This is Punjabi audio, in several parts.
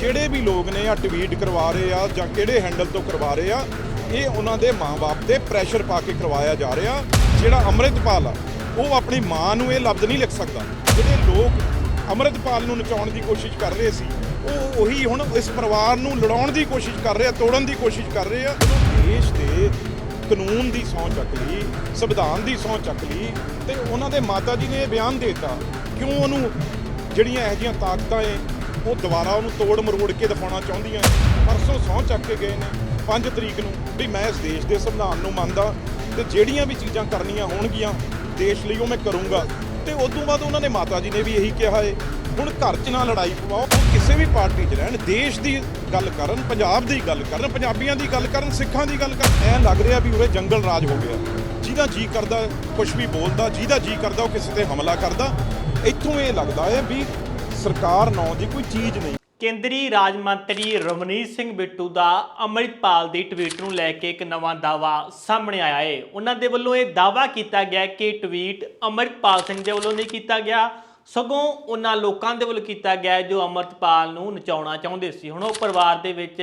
ਜਿਹੜੇ ਵੀ ਲੋਕ ਨੇ ਆ ਟਵੀਟ ਕਰਵਾ ਰਹੇ ਆ ਜਾਂ ਕਿਹੜੇ ਹੈਂਡਲ ਤੋਂ ਕਰਵਾ ਰਹੇ ਆ, ਇਹ ਉਹਨਾਂ ਦੇ ਮਾਂ-ਬਾਪ ਤੇ ਪ੍ਰੈਸ਼ਰ ਪਾ ਕੇ ਕਰਵਾਇਆ ਜਾ ਰਿਹਾ, ਜਿਹੜਾ ਅੰਮ੍ਰਿਤਪਾਲ ਆ, ਉਹ ਆਪਣੀ ਮਾਂ ਨੂੰ ਇਹ ਲਫ਼ਜ਼ ਨਹੀਂ ਲਿਖ ਸਕਦਾ। ਜਿਹੜੇ ਲੋਕ ਅੰਮ੍ਰਿਤਪਾਲ ਨੂੰ ਨਚਾਉਣ ਦੀ ਕੋਸ਼ਿਸ਼ ਕਰ ਰਹੇ ਸੀ, ਉਹ ਉਹੀ ਹੁਣ ਇਸ ਪਰਿਵਾਰ ਨੂੰ ਲੜਾਉਣ ਦੀ ਕੋਸ਼ਿਸ਼ ਕਰ ਰਹੇ ਆ, ਤੋੜਨ ਦੀ ਕੋਸ਼ਿਸ਼ ਕਰ ਰਹੇ ਆ। ਦੇਸ਼ ਦੇ ਕਾਨੂੰਨ ਦੀ ਸਹੁੰ ਚੱਕ ਲਈ, ਸੰਵਿਧਾਨ ਦੀ ਸਹੁੰ ਚੱਕ ਲਈ ਤੇ ਉਹਨਾਂ ਦੇ ਮਾਤਾ ਜੀ ਨੇ ਇਹ ਬਿਆਨ ਦਿੱਤਾ, ਕਿਉਂ ਉਹਨੂੰ ਜਿਹੜੀਆਂ ਇਹੋ ਜਿਹੀਆਂ ਤਾਕਤਾਂ ਏ ਉਹ ਦੁਬਾਰਾ ਉਹਨੂੰ ਤੋੜ ਮਰੋੜ ਕੇ ਦਿਖਾਉਣਾ ਚਾਹੁੰਦੀਆਂ ਪਰਸੋਂ ਸਹੁੰ ਚੱਕ ਕੇ ਗਏ ਨੇ 5 ਤਰੀਕ ਨੂੰ ਵੀ ਮੈਂ ਇਸ ਦੇਸ਼ ਦੇ ਸੰਵਿਧਾਨ ਨੂੰ ਮੰਨਦਾ ਤੇ ਜਿਹੜੀਆਂ ਵੀ ਚੀਜ਼ਾਂ ਕਰਨੀਆਂ ਹੋਣਗੀਆਂ ਦੇਸ਼ ਲਈ ਉਹ ਮੈਂ ਕਰੂੰਗਾ। ਤੇ ਉਸ ਤੋਂ ਬਾਅਦ ਉਹਨਾਂ ਨੇ ਮਾਤਾ ਜੀ ਨੇ ਵੀ ਇਹੀ ਕਿਹਾ ਏ ਹੁਣ ਘਰ 'ਚ ਨਾ ਲੜਾਈ ਪਵਾਓ, ਉਹ ਕਿਸੇ ਵੀ ਪਾਰਟੀ 'ਚ ਰਹਿਣ, ਦੇਸ਼ ਦੀ ਗੱਲ ਕਰਨ, ਪੰਜਾਬ ਦੀ ਗੱਲ ਕਰਨ, ਪੰਜਾਬੀਆਂ ਦੀ ਗੱਲ ਕਰਨ, ਸਿੱਖਾਂ ਦੀ ਗੱਲ ਕਰਨ। ਐਂ ਲੱਗ ਰਿਹਾ ਵੀ ਉਰੇ ਜੰਗਲ ਰਾਜ ਹੋ ਗਿਆ। ਜਿਹਦਾ ਜੀ ਕਰਦਾ ਕੁਝ ਵੀ ਬੋਲਦਾ, ਜਿਹਦਾ ਜੀ ਕਰਦਾ, ਉਹ ਕਿਸੇ ਤੇ ਹਮਲਾ ਕਰਦਾ। ਇੱਥੋਂ ਇਹ ਲੱਗਦਾ ਹੈ ਵੀ ਸਰਕਾਰ ਨਾਂ ਦੀ ਕੋਈ ਚੀਜ਼ ਨਹੀਂ। ਕੇਂਦਰੀ ਰਾਜ ਮੰਤਰੀ ਰਮਨੀਤ ਸਿੰਘ ਬਿੱਟੂ ਦਾ ਅੰਮ੍ਰਿਤਪਾਲ ਦੀ ਟਵੀਟ ਨੂੰ ਲੈ ਕੇ ਇੱਕ ਨਵਾਂ ਦਾਵਾ ਸਾਹਮਣੇ ਆਇਆ ਹੈ ਉਹਨਾਂ ਦੇ ਵੱਲੋਂ ਇਹ ਦਾਵਾ ਕੀਤਾ ਗਿਆ ਕਿ ਟਵੀਟ ਅੰਮ੍ਰਿਤਪਾਲ ਸਿੰਘ ਦੇ ਵੱਲੋਂ ਨਹੀਂ ਕੀਤਾ ਗਿਆ। ਸਗੋਂ ਉਹਨਾਂ ਲੋਕਾਂ ਦੇ ਵੱਲੋਂ ਕੀਤਾ ਗਿਆ ਜੋ ਅੰਮ੍ਰਿਤਪਾਲ ਨੂੰ ਨਚਾਉਣਾ ਚਾਹੁੰਦੇ ਸੀ। ਹੁਣ ਉਹ ਪਰਿਵਾਰ ਦੇ ਵਿੱਚ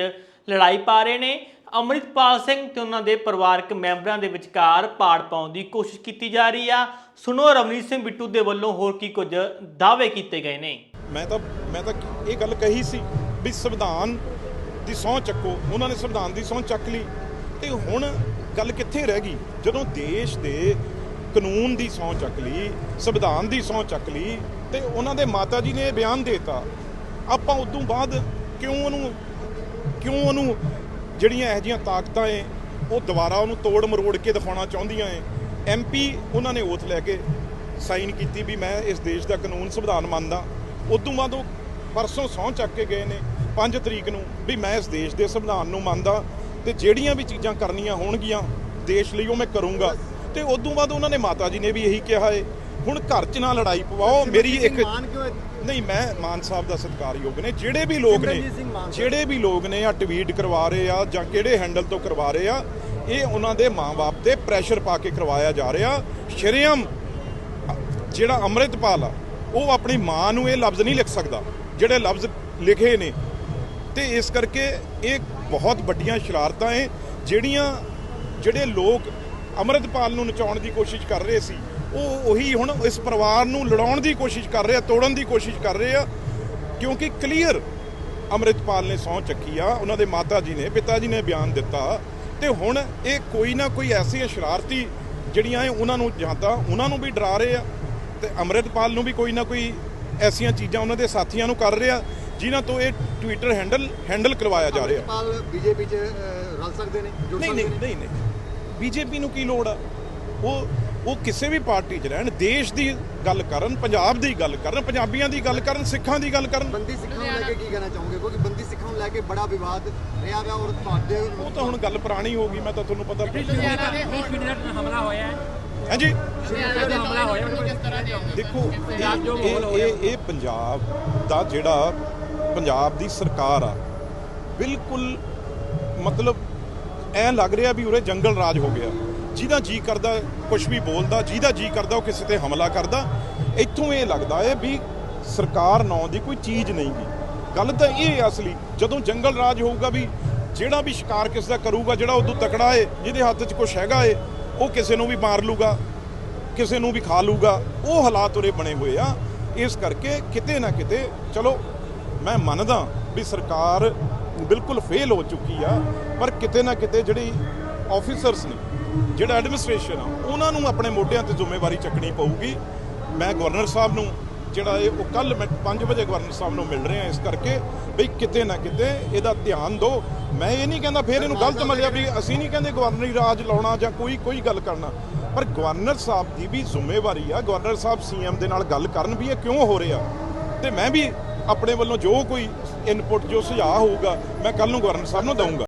ਲੜਾਈ ਪਾ ਰਹੇ ਨੇ। ਅੰਮ੍ਰਿਤਪਾਲ ਸਿੰਘ ਤੇ ਉਹਨਾਂ ਦੇ ਪਰਿਵਾਰਕ ਮੈਂਬਰਾਂ ਦੇ ਵਿਚਕਾਰ ਪਾੜ ਪਾਉਣ ਦੀ ਕੋਸ਼ਿਸ਼ ਕੀਤੀ ਜਾ ਰਹੀ ਆ। ਸੁਣੋ ਰਮਨੀਤ ਸਿੰਘ ਬਿੱਟੂ ਦੇ ਵੱਲੋਂ ਹੋਰ ਕੀ ਕੁਝ ਦਾਅਵੇ ਕੀਤੇ ਗਏ ਨੇ। ਮੈਂ ਤਾਂ ਮੈਂ ਤਾਂ ਇਹ ਗੱਲ ਕਹੀ ਸੀ ਵੀ ਸੰਵਿਧਾਨ ਦੀ ਸਹੁੰ ਚੱਕੋ, ਉਹਨਾਂ ਨੇ ਸੰਵਿਧਾਨ ਦੀ ਸਹੁੰ ਚੱਕ ਲਈ। ਤੇ ਹੁਣ ਗੱਲ ਕਿੱਥੇ ਰਹਿ ਗਈ? ਜਦੋਂ ਦੇਸ਼ ਦੇ ਕਾਨੂੰਨ ਦੀ ਸਹੁੰ ਚੱਕ ਲਈ, ਸੰਵਿਧਾਨ ਦੀ ਸਹੁੰ ਚੱਕ ਲਈ, ਤੇ ਉਹਨਾਂ ਦੇ ਮਾਤਾ ਜੀ ਨੇ ਇਹ ਬਿਆਨ ਦਿੱਤਾ। ਆਪਾਂ ਉਦੋਂ ਬਾਅਦ ਕਿਉਂ ਉਹਨੂੰ ਕਿਉਂ ਉਹਨੂੰ ਜਿਹੜੀਆਂ ਇਹੋ ਜਿਹੀਆਂ ਤਾਕਤਾਂ ਏ ਉਹ ਦੁਬਾਰਾ ਉਹਨੂੰ ਤੋੜ ਮਰੋੜ ਕੇ ਦਿਖਾਉਣਾ ਚਾਹੁੰਦੀਆਂ ਏ ਐਮਪੀ ਉਹਨਾਂ ਨੇ ਓਥ ਲੈ ਕੇ ਸਾਈਨ ਕੀਤੀ ਵੀ ਮੈਂ ਇਸ ਦੇਸ਼ ਦਾ ਕਾਨੂੰਨ ਸੰਵਿਧਾਨ ਮੰਨਦਾ। ਉਦੋਂ ਬਾਅਦ ਉਹ ਪਰਸੋਂ ਸਹੁੰ ਚੱਕ ਕੇ ਗਏ ਨੇ 5 ਤਰੀਕ ਨੂੰ ਵੀ ਮੈਂ ਇਸ ਦੇਸ਼ ਦੇ ਸੰਵਿਧਾਨ ਨੂੰ ਮੰਨਦਾ ਤੇ ਜਿਹੜੀਆਂ ਵੀ ਚੀਜ਼ਾਂ ਕਰਨੀਆਂ ਹੋਣਗੀਆਂ ਦੇਸ਼ ਲਈ ਉਹ ਮੈਂ ਕਰੂੰਗਾ ਤੇ ਉਦੋਂ ਬਾਅਦ ਉਹਨਾਂ ਨੇ ਮਾਤਾ ਜੀ ਨੇ ਵੀ ਇਹੀ ਕਿਹਾ ਏ ਹੁਣ ਘਰ 'ਚ ਨਾ ਲੜਾਈ ਪਵਾਓ ਮੇਰੀ ਇੱਕ? ਨਹੀਂ ਮੈਂ ਮਾਨ ਸਾਹਿਬ ਦਾ ਸਤਿਕਾਰਯੋਗ ਨੇ ਜਿਹੜੇ ਵੀ ਲੋਕ ਨੇ। ਜਿਹੜੇ ਵੀ ਲੋਕ ਨੇ ਆ ਟਵੀਟ ਕਰਵਾ ਰਹੇ ਆ ਜਾਂ ਕਿਹੜੇ ਹੈਂਡਲ ਤੋਂ ਕਰਵਾ ਰਹੇ ਆ ਇਹ ਉਹਨਾਂ ਦੇ ਮਾਂ-ਬਾਪ ਤੇ ਪ੍ਰੈਸ਼ਰ ਪਾ ਕੇ ਕਰਵਾਇਆ ਜਾ ਰਿਹਾ ਸ਼ਰੇਆਮ ਜਿਹੜਾ ਅੰਮ੍ਰਿਤਪਾਲ ਆ ਉਹ ਆਪਣੀ ਮਾਂ ਨੂੰ ਇਹ ਲਫ਼ਜ਼ ਨਹੀਂ ਲਿਖ ਸਕਦਾ, ਜਿਹੜੇ ਲਫ਼ਜ਼ ਲਿਖੇ ਨੇ। ਤੇ ਇਸ ਕਰਕੇ ਇਹ ਬਹੁਤ ਵੱਡੀਆਂ ਸ਼ਰਾਰਤਾਂ ਏ ਜਿਹੜੀਆਂ ਜਿਹੜੇ ਲੋਕ ਅੰਮ੍ਰਿਤਪਾਲ ਨੂੰ ਨਚਾਉਣ ਦੀ ਕੋਸ਼ਿਸ਼ ਕਰ ਰਹੇ ਸੀ, ਉਹ ਉਹੀ ਹੁਣ ਇਸ ਪਰਿਵਾਰ ਨੂੰ ਲੜਾਉਣ ਦੀ ਕੋਸ਼ਿਸ਼ ਕਰ ਰਹੇ ਆ, ਤੋੜਨ ਦੀ ਕੋਸ਼ਿਸ਼ ਕਰ ਰਹੇ ਆ, ਕਿਉਂਕਿ ਕਲੀਅਰ ਅੰਮ੍ਰਿਤਪਾਲ ਨੇ ਸਹੁੰ ਚੱਕੀ ਆ, ਉਹਨਾਂ ਦੇ ਮਾਤਾ ਜੀ ਨੇ, ਪਿਤਾ ਜੀ ਨੇ ਬਿਆਨ ਦਿੱਤਾ। ਤੇ ਹੁਣ ਇਹ ਕੋਈ ਨਾ ਕੋਈ ਐਸੀ ਸ਼ਰਾਰਤੀ ਜਿਹੜੀਆਂ ਇਹ ਉਹਨਾਂ ਨੂੰ ਜਾਂ ਤਾਂ ਉਹਨਾਂ ਨੂੰ ਵੀ ਡਰਾ ਰਹੇ ਆ ਤੇ ਅੰਮ੍ਰਿਤਪਾਲ ਨੂੰ ਵੀ ਕੋਈ ਨਾ ਕੋਈ ਐਸੀਆਂ ਚੀਜ਼ਾਂ ਉਹਨਾਂ ਦੇ ਸਾਥੀਆਂ ਨੂੰ ਕਰ ਰਿਹਾ ਜਿਨ੍ਹਾਂ ਤੋਂ ਇਹ ਟਵਿੱਟਰ ਹੈਂਡਲ ਹੈਂਡਲ ਕਰਵਾਇਆ ਜਾ ਰਿਹਾ। ਅੰਮ੍ਰਿਤਪਾਲ ਬੀਜੇਪੀ 'ਚ ਰਲ ਸਕਦੇ ਨੇ ਜੁੜ ਨਹੀਂ ਸਕਦੇ ਨਹੀਂ ਨਹੀਂ ਨਹੀਂ। ਬੀਜੇਪੀ ਨੂੰ ਕੀ ਲੋੜ ਆ? ਉਹ ਉਹ ਕਿਸੇ ਵੀ ਪਾਰਟੀ 'ਚ ਰਹਿਣ ਦੇਸ਼ ਦੀ ਗੱਲ ਕਰਨ ਪੰਜਾਬ ਦੀ ਗੱਲ ਕਰਨ ਪੰਜਾਬੀਆਂ ਦੀ ਗੱਲ ਕਰਨ ਸਿੱਖਾਂ ਦੀ ਗੱਲ ਕਰਨ। ਬੰਦੀ ਸਿੱਖਾਂ ਨੂੰ ਲੈ ਕੇ ਕੀ ਕਹਿਣਾ ਚਾਹੋਗੇ? ਕਿਉਂਕਿ ਬੰਦੀ ਸਿੱਖਾਂ ਨੂੰ ਲੈ ਕੇ ਬੜਾ ਵਿਵਾਦ ਰਿਹਾ ਵਾ ਔਰ ਤੁਹਾਡੇ ਉਹ ਤਾਂ ਹੁਣ ਗੱਲ ਪੁਰਾਣੀ ਹੋ ਗਈ ਮੈਂ ਤਾਂ ਤੁਹਾਨੂੰ ਪਤਾ ਹਮਲਾ ਹੋਇਆ ਹੈ। ਹਾਂਜੀ। ਹਮਲਾ ਹੋਇਆ। ਦੇਖੋ, ਇਹ ਇਹ ਇਹ ਪੰਜਾਬ ਦਾ ਜਿਹੜਾ ਪੰਜਾਬ ਦੀ ਸਰਕਾਰ ਆ, ਬਿਲਕੁਲ ਮਤਲਬ ਐ ਲੱਗ ਰਿਹਾ ਵੀ ਉਰੇ ਜੰਗਲ ਰਾਜ ਹੋ ਗਿਆ। ਜਿਹਦਾ ਜੀ ਕਰਦਾ ਕੁਝ ਵੀ ਬੋਲਦਾ, ਜਿਹਦਾ ਜੀ ਕਰਦਾ, ਉਹ ਕਿਸੇ ਤੇ ਹਮਲਾ ਕਰਦਾ। ਇੱਥੋਂ ਇਹ ਲੱਗਦਾ ਹੈ ਵੀ ਸਰਕਾਰ ਨਾਂ ਦੀ ਕੋਈ ਚੀਜ਼ ਨਹੀਂ ਗਈ ਗੱਲ ਤਾਂ ਇਹ ਅਸਲੀ, ਜਦੋਂ ਜੰਗਲ ਰਾਜ ਹੋਊਗਾ ਵੀ ਜਿਹੜਾ ਵੀ ਸ਼ਿਕਾਰ ਕਿਸ ਦਾ ਕਰੂਗਾ, ਜਿਹੜਾ ਉਦੋਂ ਤਕੜਾ ਏ, ਜਿਹਦੇ ਹੱਥ 'ਚ ਕੁਝ ਹੈਗਾ ਏ, ਉਹ ਕਿਸੇ ਨੂੰ ਵੀ ਮਾਰ ਲੂਗਾ। ਕਿਸੇ ਨੂੰ ਵੀ ਖਾ ਲੂਗਾ, ਉਹ ਹਾਲਾਤ ਉਰੇ ਬਣੇ ਹੋਏ ਆ। ਇਸ ਕਰਕੇ ਕਿਤੇ ਨਾ ਕਿਤੇ, ਚਲੋ, ਮੈਂ ਮੰਨਦਾ ਵੀ ਸਰਕਾਰ ਬਿਲਕੁਲ ਫੇਲ ਹੋ ਚੁੱਕੀ ਆ, ਪਰ ਕਿਤੇ ਨਾ ਕਿਤੇ ਜਿਹੜੀ ਆਫੀਸਰਸ ਨੇ, ਜਿਹੜਾ ਐਡਮਿਨਿਸਟ੍ਰੇਸ਼ਨ ਆ, ਉਹਨਾਂ ਨੂੰ ਆਪਣੇ ਮੋਢਿਆਂ ਤੇ ਜ਼ਿੰਮੇਵਾਰੀ ਚੱਕਣੀ ਪਊਗੀ। ਮੈਂ ਗਵਰਨਰ ਸਾਹਿਬ ਨੂੰ, ਜਿਹੜਾ ਇਹ, ਉਹ ਕੱਲ ਮੈਂ 5 ਵਜੇ ਗਵਰਨਰ ਸਾਹਿਬ ਨੂੰ ਮਿਲ ਰਿਹਾ, ਇਸ ਕਰਕੇ ਵੀ ਕਿਤੇ ਨਾ ਕਿਤੇ ਇਹਦਾ ਧਿਆਨ ਦਿਓ। ਮੈਂ ਇਹ ਨਹੀਂ ਕਹਿੰਦਾ ਫਿਰ ਇਹਨੂੰ ਗਲਤ ਮਲਿਆ ਵੀ ਅਸੀਂ ਨਹੀਂ ਕਹਿੰਦੇ ਗਵਰਨਰੀ ਰਾਜ ਲਾਉਣਾ ਜਾਂ ਕੋਈ ਕੋਈ ਗੱਲ ਕਰਨਾ। ਪਰ ਗਵਰਨਰ ਸਾਹਿਬ ਦੀ ਵੀ ਜ਼ਿੰਮੇਵਾਰੀ ਆ। ਗਵਰਨਰ ਸਾਹਿਬ ਸੀਐਮ ਦੇ ਨਾਲ ਗੱਲ ਕਰਨ ਵੀ ਇਹ ਕਿਉਂ ਹੋ ਰਿਹਾ ਤੇ ਮੈਂ ਵੀ ਆਪਣੇ ਵੱਲੋਂ ਜੋ ਕੋਈ ਇਨਪੁਟ ਜੋ ਸੁਝਾਅ ਹੋਊਗਾ, ਮੈਂ ਕੱਲ ਨੂੰ ਗਵਰਨਰ ਸਾਹਿਬ ਨੂੰ ਦਊਂਗਾ।